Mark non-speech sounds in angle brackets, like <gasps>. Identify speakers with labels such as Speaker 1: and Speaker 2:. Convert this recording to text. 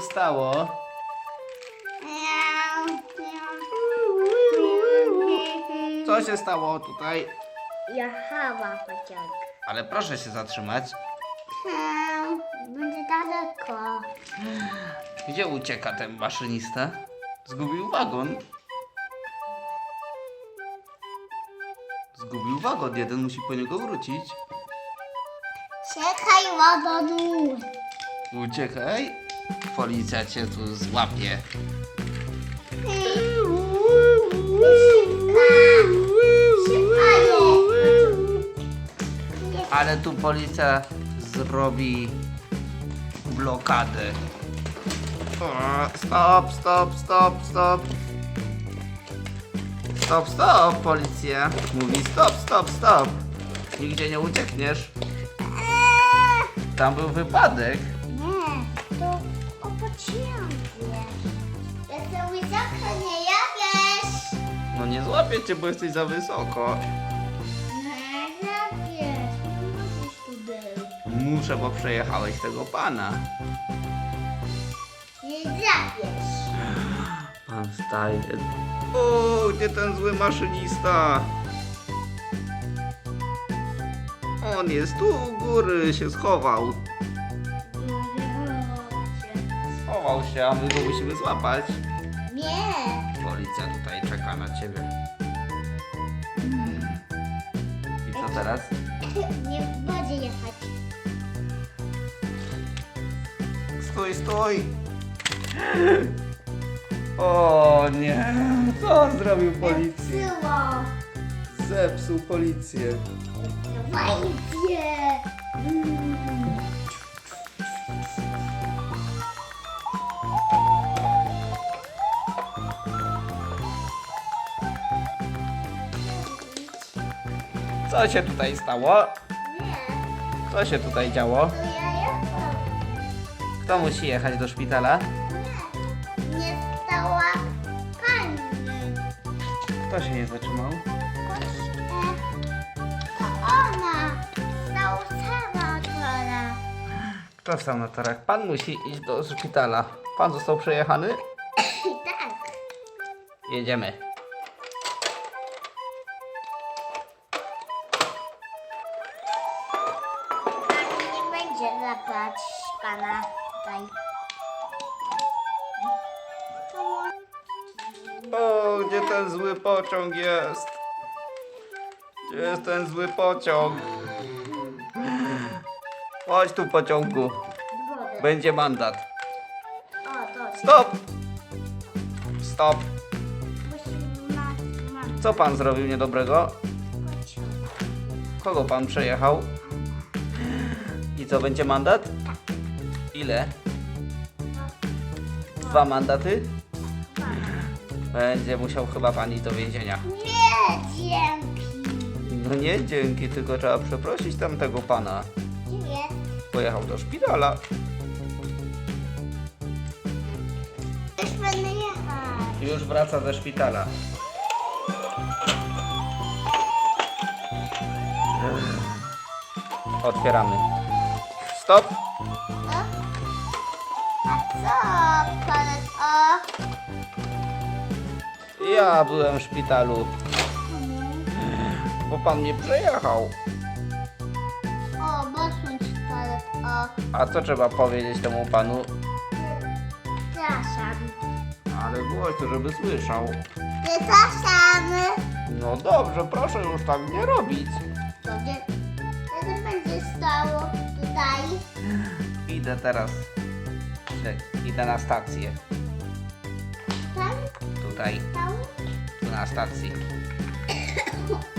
Speaker 1: stało? Co się stało tutaj?
Speaker 2: Jechała pociąg.
Speaker 1: Ale proszę się zatrzymać.
Speaker 2: Będzie daleko.
Speaker 1: Gdzie ucieka ten maszynista? Zgubił wagon. Zgubił wagon, jeden musi po niego wrócić.
Speaker 2: Czekaj, ładonu.
Speaker 1: Uciekaj. Policja cię tu złapie. Ale tu policja zrobi blokadę. Stop, stop, stop, stop. Stop, stop, policja. Mówi stop, stop, stop. Nigdzie nie uciekniesz. Tam był wypadek. Złapię cię, bo jesteś za wysoko.
Speaker 2: Nie jakiesz. Nie możesz tu być.
Speaker 1: Muszę, bo przejechałeś tego pana.
Speaker 2: Nie zapiesz.
Speaker 1: Pan staje. O, gdzie ten zły maszynista? On jest tu u góry, się schował. Schował się, a my go musimy złapać.
Speaker 2: Nie.
Speaker 1: Policja tutaj czeka na ciebie. I co teraz? <laughs>
Speaker 2: Nie będzie jechać.
Speaker 1: Stój, stój! <gasps> O nie! Co on zrobił policji?
Speaker 2: Syło.
Speaker 1: Zepsuł policję.
Speaker 2: Wejdzie. Mm.
Speaker 1: Co się tutaj stało?
Speaker 2: Nie,
Speaker 1: Co się tutaj działo? Kto musi jechać do szpitala?
Speaker 2: Nie, nie stała pani.
Speaker 1: Kto się nie zatrzymał?
Speaker 2: To ona. Stała sama ona.
Speaker 1: Kto stał na torach? Pan musi iść do szpitala. Pan został przejechany?
Speaker 2: Tak.
Speaker 1: Jedziemy.
Speaker 2: Będzie zapłać pana tutaj.
Speaker 1: O, gdzie ten zły pociąg jest? Gdzie jest ten zły pociąg? Chodź tu pociągu. Będzie mandat.
Speaker 2: O, to
Speaker 1: Stop! Stop!
Speaker 2: Musimy ma, ma
Speaker 1: Co pan zrobił niedobrego?
Speaker 2: pociąg.
Speaker 1: Kogo pan przejechał? Co, będzie mandat? Ile? Dwa mandaty? Będzie musiał chyba pan iść do więzienia.
Speaker 2: Nie, dzięki.
Speaker 1: No nie dzięki, tylko trzeba przeprosić tamtego pana.
Speaker 2: Nie.
Speaker 1: Pojechał do szpitala.
Speaker 2: Już będę jechać.
Speaker 1: Już wraca ze szpitala. Otwieramy. Stop!
Speaker 2: O? A co, panet o?
Speaker 1: Ja byłem w szpitalu, bo pan mnie przejechał.
Speaker 2: O, bosąc panet o.
Speaker 1: A co trzeba powiedzieć temu panu?
Speaker 2: Przepraszam.
Speaker 1: Ale głośno, żeby słyszał.
Speaker 2: Przepraszam.
Speaker 1: No dobrze, proszę już tak nie robić.
Speaker 2: To nie, co to będzie stało tutaj?
Speaker 1: Idę teraz. Idę na stację.
Speaker 2: Tam
Speaker 1: Tutaj,
Speaker 2: stało?
Speaker 1: tu na stacji. <coughs>